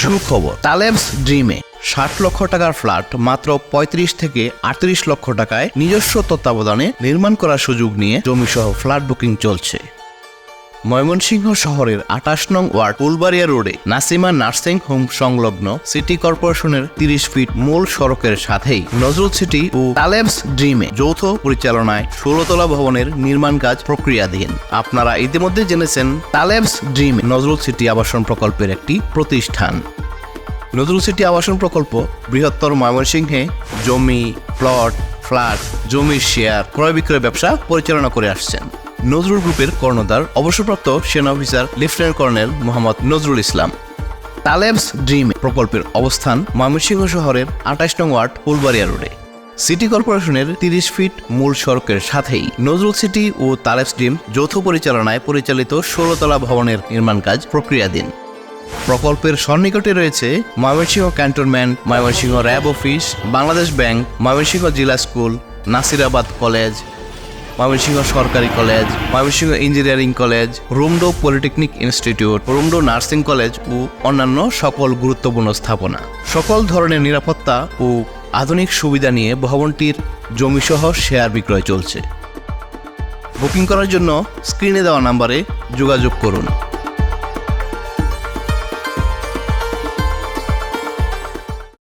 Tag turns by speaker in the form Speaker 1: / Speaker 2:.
Speaker 1: সুখবর। তালেবস ড্রিমে ষাট লক্ষ টাকার ফ্ল্যাট, মাত্র পঁয়ত্রিশ থেকে আটত্রিশ লক্ষ টাকায় নিজস্ব তত্ত্বাবধানে নির্মাণ করার সুযোগ নিয়ে জমিসহ ফ্ল্যাট বুকিং চলছে। ময়মনসিংহ শহরের আটাশ নং ওয়ার্ড ফুলবাড়িয়া রোডে নাসিমা নার্সিং হোম সংলগ্ন সিটি কর্পোরেশনের তিরিশ ফিট মূল সড়কের সাথেই নজরুল সিটি ও তালেবস ড্রিমে যৌথ পরিচালনায় ষোলতলা ভবনের নির্মাণ কাজ প্রক্রিয়াধীন। আপনারা ইতিমধ্যে জেনেছেন তালেবস ড্রিম নজরুল সিটি আবাসন প্রকল্পের একটি প্রতিষ্ঠান। নজরুল সিটি আবাসন প্রকল্প বৃহত্তর ময়মনসিংহে জমি, প্লট, ফ্ল্যাট জমির শেয়ার ক্রয় বিক্রয় ব্যবসা পরিচালনা করে আসছেন। নজরুল গ্রুপের কর্ণধার, অবসরপ্রাপ্ত সেনা officer lieutenant colonel Mohammad Nazrul Islam. Talebs dream প্রকল্পের অবস্থান ময়মনসিংহ শহরের আঠাশ নং ওয়ার্ড, ফুলবাড়িয়া রোডে। সিটি কর্পোরেশনের তিরিশ ফিট মূল সড়কের সাথেই নজরুল সিটি ও তালেবস ড্রিম যৌথ পরিচালনায় পরিচালিত ষোলতলা ভবনের নির্মাণ কাজ প্রক্রিয়াধীন। প্রকল্পের সন্নিকটে রয়েছে Mymensingh cantonment, Mymensingh RAB office, Bangladesh bank, Mymensingh জেলা স্কুল, নাসিরাবাদ কলেজ ময়মনসিংহ সরকারি কলেজ, ময়মনসিংহ ইঞ্জিনিয়ারিং কলেজ, রুমডো পলিটেকনিক ইনস্টিটিউট, রুমডো নার্সিং কলেজ ও অন্যান্য সকল গুরুত্বপূর্ণ স্থাপনা। সকল ধরনের নিরাপত্তা ও আধুনিক সুবিধা নিয়ে ভবনটির জমিসহ শেয়ার বিক্রয় চলছে। বুকিং করার জন্য স্ক্রিনে দেওয়া নাম্বারে যোগাযোগ করুন।